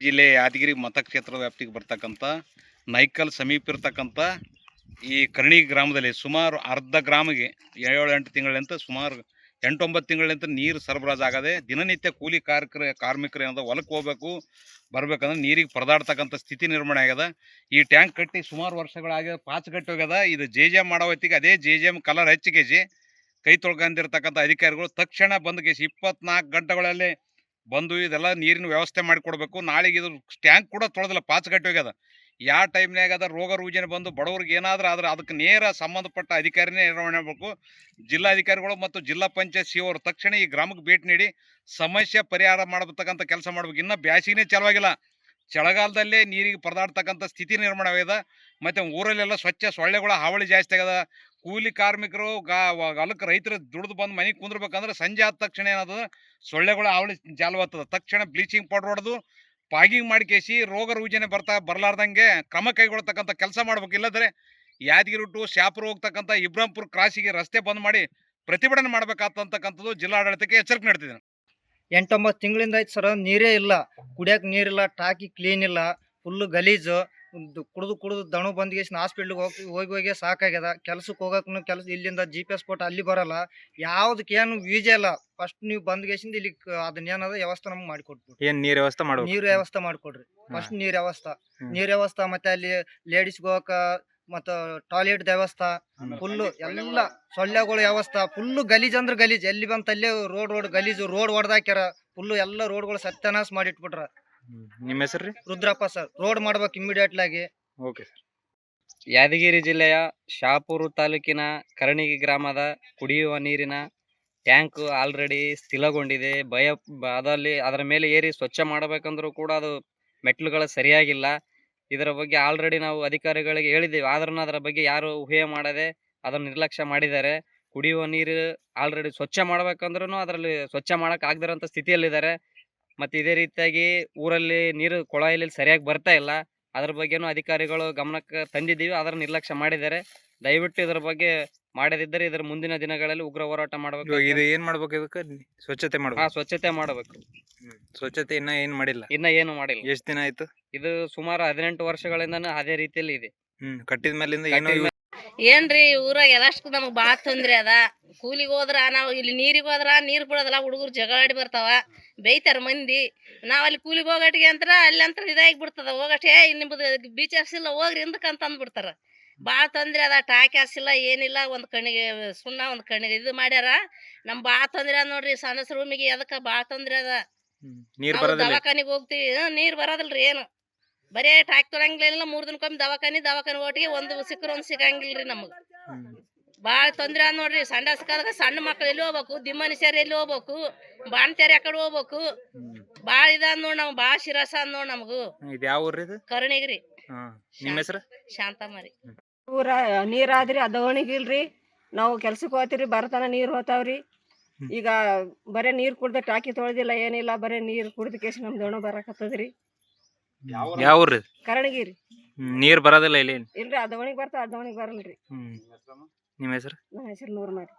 ಜಿಲ್ಲೆ ಯಾದಗಿರಿ ಮತಕ್ಷೇತ್ರ ವ್ಯಾಪ್ತಿಗೆ ಬರ್ತಕ್ಕಂಥ ನೈಕಲ್ ಸಮೀಪ ಇರತಕ್ಕಂಥ ಈ ಕರ್ಣಿ ಗ್ರಾಮದಲ್ಲಿ ಸುಮಾರು ಅರ್ಧ ಗ್ರಾಮಿಗೆ ಏಳು ಎಂಟು ತಿಂಗಳಿಂದ ಸುಮಾರು ಎಂಟೊಂಬತ್ತು ತಿಂಗಳಿಂದ ನೀರು ಸರಬರಾಜು ಆಗದೆ ದಿನನಿತ್ಯ ಕೂಲಿ ಕಾರ್ಮಿಕರ ಕಾರ್ಮಿಕರು ಏನದ ಹೊಲಕ್ಕೆ ಹೋಗ್ಬೇಕು, ಬರ್ಬೇಕಂದ್ರೆ ನೀರಿಗೆ ಪರದಾಡ್ತಕ್ಕಂಥ ಸ್ಥಿತಿ ನಿರ್ಮಾಣ ಆಗ್ಯದ. ಈ ಟ್ಯಾಂಕ್ ಕಟ್ಟಿ ಸುಮಾರು ವರ್ಷಗಳಾಗ್ಯದ ಪಾಚ್ ಕಟ್ಟಿ ಹೋಗ್ಯದ. ಇದು ಜೆ ಜೆ ಎಂ ಮಾಡೋ ಹೊತ್ತಿಗೆ ಅದೇ ಜೆ ಜೆ ಎಂ ಕಲರ್ ಹೆಚ್ಚಿಗೆಸಿ ಕೈ ತೊಳ್ಕೊಂಡಿರ್ತಕ್ಕಂಥ ಅಧಿಕಾರಿಗಳು ತಕ್ಷಣ ಬಂದು ಕೇಸಿ ಇಪ್ಪತ್ನಾಲ್ಕು ಗಂಟೆಗಳಲ್ಲಿ ಬಂದು ಇದೆಲ್ಲ ನೀರಿನ ವ್ಯವಸ್ಥೆ ಮಾಡಿಕೊಡ್ಬೇಕು. ನಾಳೆಗೆ ಇದು ಟ್ಯಾಂಕ್ ಕೂಡ ತೊಳೆದಿಲ್ಲ ಪಾಚ್ ಕಟ್ಟಿ ಹೋಗ್ಯದ. ಯಾವ ಟೈಮ್ನಾಗ ಅದ ರೋಗ ರುಜಿನ ಬಂದು ಬಡವ್ರಿಗೆ ಏನಾದರೂ ಆದ್ರೆ ಅದಕ್ಕೆ ನೇರ ಸಂಬಂಧಪಟ್ಟ ಅಧಿಕಾರಿನೇ ನಿರ್ವಹಣೆ ಮಾಡಬೇಕು ಜಿಲ್ಲಾಧಿಕಾರಿಗಳು ಮತ್ತು ಜಿಲ್ಲಾ ಪಂಚಾಯತ್ ಸಿ ಅವರು ತಕ್ಷಣ ಈ ಗ್ರಾಮಕ್ಕೆ ಭೇಟಿ ನೀಡಿ, ಸಮಸ್ಯೆ ಪರಿಹಾರ ಮಾಡತಕ್ಕಂಥ ಕೆಲಸ ಮಾಡ್ಬೇಕು. ಇನ್ನೂ ಬ್ಯಾಸಿಗೆನೇ ಚಲವಾಗಿಲ್ಲ. ಚಳಿಗಾಲದಲ್ಲೇ ನೀರಿಗೆ ಪರದಾಡ್ತಕ್ಕಂಥ ಸ್ಥಿತಿ ನಿರ್ಮಾಣವಾಗಿದೆ. ಮತ್ತು ಊರಲ್ಲೆಲ್ಲ ಸ್ವಚ್ಛ ಸೊಳ್ಳೆಗಳ ಹಾವಳಿ ಜಾಸ್ತಿ ಆಗಿದೆ. ಕೂಲಿ ಕಾರ್ಮಿಕರು ಗಾ ರೈತರು ದುಡ್ದು ಬಂದು ಮನೆಗೆ ಕುಂದ್ರಬೇಕಂದ್ರೆ ಸಂಜೆ ಆದ ತಕ್ಷಣ ಏನಾದ ಸೊಳ್ಳೆಗಳ ಹಾವಳಿ ಜಾಲವಾಗ್ತದೆ ತಕ್ಷಣ ಬ್ಲೀಚಿಂಗ್ ಪೌಡರ್ ಹೊಡೆದು, ಪಾಗಿಂಗ್ ಮಾಡಿ ಕೇಸಿ, ರೋಗ ರುಜಿನ ಬರ್ತಾ ಬರಲಾರ್ದಂಗೆ ಕ್ರಮ ಕೈಗೊಳ್ತಕ್ಕಂಥ ಕೆಲಸ ಮಾಡ್ಬೇಕು. ಇಲ್ಲದ್ರೆ ಯಾದಗಿರಿ ಟು ಶಾಪುರ ಹೋಗ್ತಕ್ಕಂಥ ಇಬ್ರಾಂಪುರ್ ಕ್ರಾಸಿಗೆ ರಸ್ತೆ ಬಂದ್ ಮಾಡಿ ಪ್ರತಿಭಟನೆ ಮಾಡ್ಬೇಕಾಗ್ತಕ್ಕಂಥದ್ದು ಜಿಲ್ಲಾಡಳಿತಕ್ಕೆ ಎಚ್ಚರಿಕೆ ನೀಡ್ತಿದ್ದೇನೆ. ಎಂಟೊಂಬತ್ತು ತಿಂಗಳಿಂದ ಆಯ್ತು ಸರ್ ನೀರೇ ಇಲ್ಲ. ಕುಡಿಯಕ್ಕೆ ನೀರಿಲ್ಲ ಟಾಕಿ ಕ್ಲೀನ್ ಇಲ್ಲ ಫುಲ್ಲು ಗಲೀಜು. ಕುಡಿದು ಕುಡಿದು ದಣು ಬಂದ್ಗೆ ಹಾಸ್ಪಿಟ್ಲಿಗೆ ಹೋಗಿ ಹೋಗಿ ಹೋಗಿ ಸಾಕಾಗ್ಯದ. ಕೆಲ್ಸಕ್ಕೆ ಹೋಗೋಕ್ಕೂ ಕೆಲಸ ಇಲ್ಲಿಂದ ಜಿ ಪಿ ಎಸ್ ಕೊಟ್ಟು ಅಲ್ಲಿ ಬರಲ್ಲ. ಯಾವ್ದಕ್ಕೇನು ವೀಜೆ ಇಲ್ಲ. ಫಸ್ಟ್ ನೀವು ಬಂದ್ಗೇಸಿಂದ ಇಲ್ಲಿ ಅದನ್ನೇನದ ಅದನ್ನ ಏನದ ವ್ಯವಸ್ಥೆ ನಮ್ಗೆ ಮಾಡಿಕೊಟ್ಬಿಟ್ಟು ಏನು ನೀರ್ ವ್ಯವಸ್ಥೆ ಮಾಡ್ಕೊಡ್ರಿ ನೀರು ವ್ಯವಸ್ಥೆ ಮಾಡಿಕೊಡ್ರಿ. ಫಸ್ಟ್ ನೀರ್ ವ್ಯವಸ್ಥೆ. ನೀರು ವ್ಯವಸ್ಥೆ ಮತ್ತೆ ಅಲ್ಲಿ ಲೇಡೀಸ್ಗೆ ಹೋಗಕ ಮತ್ತ ಟಾಯ್ಲೆಟ್ ವ್ಯವಸ್ಥೆ ಫುಲ್ಲು ಎಲ್ಲ ಸೊಳ್ಳೆಗಳ ವ್ಯವಸ್ಥೆ ಫುಲ್ಲು ಗಲೀಜ್ ಅಂದ್ರೆ ಗಲೀಜ್. ಎಲ್ಲಿ ಬಂತ ಅಲ್ಲೇ ರೋಡ್ ರೋಡ್ ಗಲೀಜು ರೋಡ್ ಹೊಡೆದಾಕ್ಯಾರ ಫುಲ್ಲು ಎಲ್ಲ ರೋಡ್ಗಳು ಸತ್ಯನಾಶ ಮಾಡಿಟ್ಬಿಟ್ರ. ನಿಮ್ಮ ಹೆಸರು ರುದ್ರಪ್ಪ ಸರ್ ರೋಡ್ ಮಾಡ್ಬೇಕು ಇಮಿಡಿಯೇಟ್ ಆಗಿ. Okay sir. ಯಾದಗಿರಿ ಜಿಲ್ಲೆಯ ಶಾಪುರ ತಾಲೂಕಿನ ಕರಣಿಗಿ ಗ್ರಾಮದ ಕುಡಿಯುವ ನೀರಿನ ಟ್ಯಾಂಕ್ ಆಲ್ರೆಡಿ ಸ್ಥಿಲಗೊಂಡಿದೆ. ಭಯ ಅದರಲ್ಲಿ ಅದಲ್ಲಿ ಅದರ ಮೇಲೆ ಏರಿ ಸ್ವಚ್ಛ ಮಾಡಬೇಕಂದ್ರೂ ಕೂಡ ಅದು ಮೆಟ್ಲುಗಳು ಸರಿಯಾಗಿಲ್ಲ. ಇದರ ಬಗ್ಗೆ ಆಲ್ರೆಡಿ ನಾವು ಅಧಿಕಾರಿಗಳಿಗೆ ಹೇಳಿದ್ದೇವೆ. ಆದ್ರೂ ಅದರ ಬಗ್ಗೆ ಯಾರು ಊಹೆ ಮಾಡದೆ ಅದನ್ನು ನಿರ್ಲಕ್ಷ್ಯ ಮಾಡಿದ್ದಾರೆ. ಕುಡಿಯುವ ನೀರು ಆಲ್ರೆಡಿ ಸ್ವಚ್ಛ ಮಾಡ್ಬೇಕಂದ್ರೂ ಅದರಲ್ಲಿ ಸ್ವಚ್ಛ ಮಾಡಕ್ ಸ್ಥಿತಿಯಲ್ಲಿದ್ದಾರೆ. ಮತ್ತೆ ಇದೇ ರೀತಿಯಾಗಿ ಊರಲ್ಲಿ ನೀರು ಕೊಳಾಯಲ್ಲಿ ಸರಿಯಾಗಿ ಬರ್ತಾ ಇಲ್ಲ. ಅದ್ರ ಬಗ್ಗೆನೂ ಅಧಿಕಾರಿಗಳು ಗಮನಕ್ಕೆ ತಂದಿದ್ದೀವಿ. ಅದರ ನಿರ್ಲಕ್ಷ್ಯ ಮಾಡಿದ್ದಾರೆ. ದಯವಿಟ್ಟು ಇದರ ಬಗ್ಗೆ ಮಾಡದಿದ್ದರೆ ಇದರ ಮುಂದಿನ ದಿನಗಳಲ್ಲಿ ಉಗ್ರ ಹೋರಾಟ ಮಾಡಬೇಕು ಇದು ಏನ್ ಮಾಡ್ಬೇಕು ಇದಕ್ಕೆ? ಸ್ವಚ್ಛತೆ ಮಾಡಬೇಕು ಮಾಡ್ಬೇಕು. ಸ್ವಚ್ಛತೆ ಮಾಡಬೇಕು. ಹ್ಮ್. ಸ್ವಚ್ಛತೆ ಇನ್ನ ಏನ್ ಮಾಡಿಲ್ಲ. ಇನ್ನ ಏನು ಮಾಡಿಲ್ಲ. ಎಷ್ಟು ದಿನ ಆಯ್ತು? ಇದು ಸುಮಾರು ಹದಿನೆಂಟು ವರ್ಷಗಳಿಂದನೂ ಅದೇ ರೀತಿಯಲ್ಲಿ ಇದೆ. ಹ್ಮ್ ಕಟ್ಟಿದ ಮೇಲಿಂದ ಏನೋ ಕಟ್ಟಿದ ಇವ್- ಏನ್ರಿ ಊರಾಗ ಎಲ್ಲಷ್ಟು ನಮಗ್ ಬಾಳ ತೊಂದ್ರೆ ಅದ. ಕೂಲಿಗೆ ಹೋದ್ರ ನಾವು ಇಲ್ಲಿ ನೀರಿಗೆ ಹೋದ್ರ ನೀರ್ ಬಿಡೋದಲ್ಲ ಹುಡುಗರು ಜಗಳಾಡಿ ಬರ್ತಾವ. ಬೈತಾರ ಮಂದಿ. ನಾವ್ ಅಲ್ಲಿ ಕೂಲಿಗೆ ಹೋಗಟ್ಟಿಗೆ ಅಂತ ಅಲ್ಲಿ ಅಂತ ಇದಾಗಿ ಬಿಡ್ತದ ಹೋಗಟ್ಟೆ ನಿಮ್ದು ಬೀಚ್ ಇಲ್ಲ ಹೋಗ್ರಿ ಹಿಂದಕ್ಕೆ ಅಂತ ಅಂದ್ಬಿಡ್ತಾರ. ಭಾಳ ತೊಂದ್ರೆ ಅದ ಟಾಕಿ ಹಾಸಿಲ್ಲ ಏನಿಲ್ಲ ಒಂದು ಕಣ್ಣಿಗೆ ಸುಣ್ಣ ಒಂದು ಕಣ್ಣಿಗೆ ಇದು ಮಾಡ್ಯಾರ. ನಮ್ ಭಾಳ ತೊಂದ್ರೆ ಅದ ನೋಡ್ರಿ ಸಣ್ಣ ರೂಮಿಗೆ ಅದಕ್ಕ ಭಾಳ ತೊಂದ್ರೆ ಅದ. ನೀರ್ ನಾವು ಬರೋದಿಲ್ಲ. ದವಾಖಾನಿಗೆ ಹೋಗ್ತೀವಿ. ನೀರ್ ಬರೋದಿಲ್ರಿ ಏನು. ಬರೇ ಟಾಕಿ ತೊಳಂಗಿಲ್ಲ ಮೂರ್ ದಿನಕ್ಕೊಮ್ಮೆ ದವಾಖಾನಿ ದವಾಖಾನಿ ಒಟ್ಟಿಗೆ ಒಂದು ಸಿಕ್ಕರ ಒಂದ್ ಸಿಗಂಗಿಲ್ರಿ ನಮಗ್. ಬಾಳ ಭಾಳ ತೊಂದ್ರೆ ಅದ ನೋಡ್ರಿ. ಸಣ್ಣ ಸಿಕ್ಕಾದಾಗ ಸಣ್ಣ ಮಕ್ಳು ಎಲ್ಲಿ ಹೋಗ್ಬೇಕು? ದಿಮ್ಮನಿಸ್ಯಾರ ಎಲ್ಲಿ ಹೋಗ್ಬೇಕು? ಬಾಣ್ತ್ಯಾರ ಯಾಕಡೆ ಹೋಗ್ಬೇಕು? ಬಾಳ ಭಾಳ ನೋಡಿ ನೋಡ್ ನಮ್ಗ್ ಬಾಳ ಶಿರಸ ಅದ ನೋಡ್ ನಮಗೂ. ಇದು ಯಾವ ಊರ್ರಿ ಇದು? ಕರುಣಿಗ್ರಿ. ಹಾ ನಿಮ್ಮ ಹೆಸರು? ಶಾಂತಮ್ಮರಿ ಊರ ನೀರಾದ್ರಿ ಅದವಣಿಗಿಲ್ರಿ. ನಾವು ಕೆಲ್ಸಕ್ಕೆ ಹೋಗ್ತೀರಿ ಬರತನ ನೀರ್ ಹೋತಾವ್ರಿ. ಈಗ ಬರೇ ನೀರ್ ಕುಡ್ದ ಟಾಕಿ ತೊಳೆದಿಲ್ಲ ಏನಿಲ್ಲ ಬರೇ ನೀರ್ ಕುಡ್ದ ಕೇಸ್ ನಮ್ ಬರಕತ್ತದ್ರಿ ಬರಾಕತ್ತದ್ರಿ. ಯಾವ ಊರ್ರಿ ಇದು? ಕರಣಗಿರಿ ನೀರ್ ಬರೋದಿಲ್ಲ ಇಲ್ಲಿ? ಇಲ್ರಿ ಅದವಣಿಗ್ ಬರ್ತಾವ ಒಣಗಿ ಬರಲ್ರಿ. ಹ್ಮ್. ನಿಮ್ಮ ಹೆಸರು? ನನ್ನ ಹೆಸರು ನೂರ್ ಮಾಡಿ